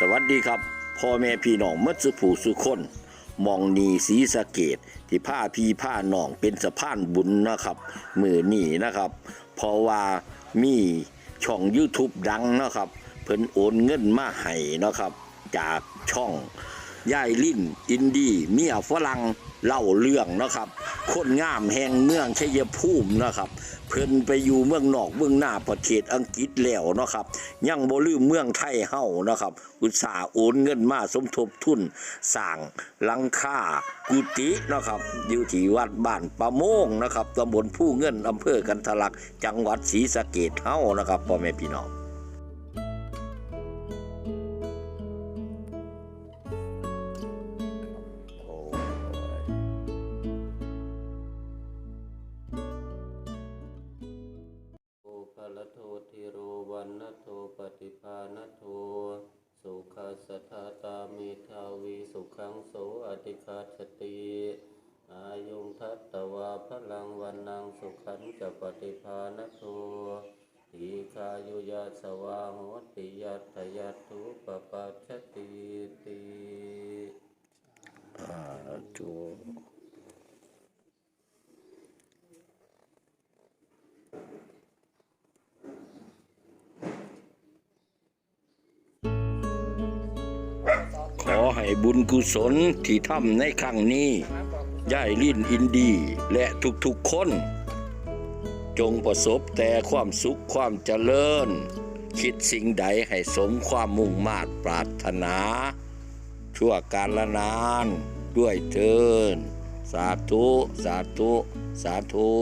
สวัสดีครับพ่อแม่พี่น้องมัตสุผูสุคนมองนีสีสะเกตที่ผ้าพี่ผ้าน้องเป็นสะพานบุญนะครับมือนี่นะครับ เพราะว่ามีช่อง YouTube ดังนะครับ เพิ่นโอนเงินมาให้นะครับ จากช่อง ย่ายลินอินดีเมียฝรั่งเล่าเรื่องนะครับคนงามแห่งเมืองชัยภูมินะครับ เพิ่นไปอยู่เมืองนอกเมืองหน้าประเทศอังกฤษแล้วนะครับ ยังบ่ลืมเมืองไทยเฮานะครับ อุตสาห์โอนเงินมาสมทบทุนสร้างหลังคากุฏินะครับ อยู่ที่วัดบ้านประโมงนะครับตำบลผู้เงินอำเภอกันทะลักจังหวัดศรีสะเกษเฮานะครับพ่อแม่พี่น้อง โทติโรวันนโทปฏิภาณโท สุขัสสทธาตามิทาวีสุขังโสอติคาชติอายุงทัตตวาพลังวันนังสุขันจะปฏิภาณโททีคายุยาสวาโหติยัตถยัตถุปปัชติติขอ ให้บุญกุศลที่ทำในครั้งนี้ย่ายลิ้นอินดีและทุกๆคน จงประสบแต่ความสุขความเจริญ คิดสิ่งใดให้สมความมุ่งมาตรปรารถนา ชั่วการละนานด้วยเทินสาธุ สาธุ สาธุ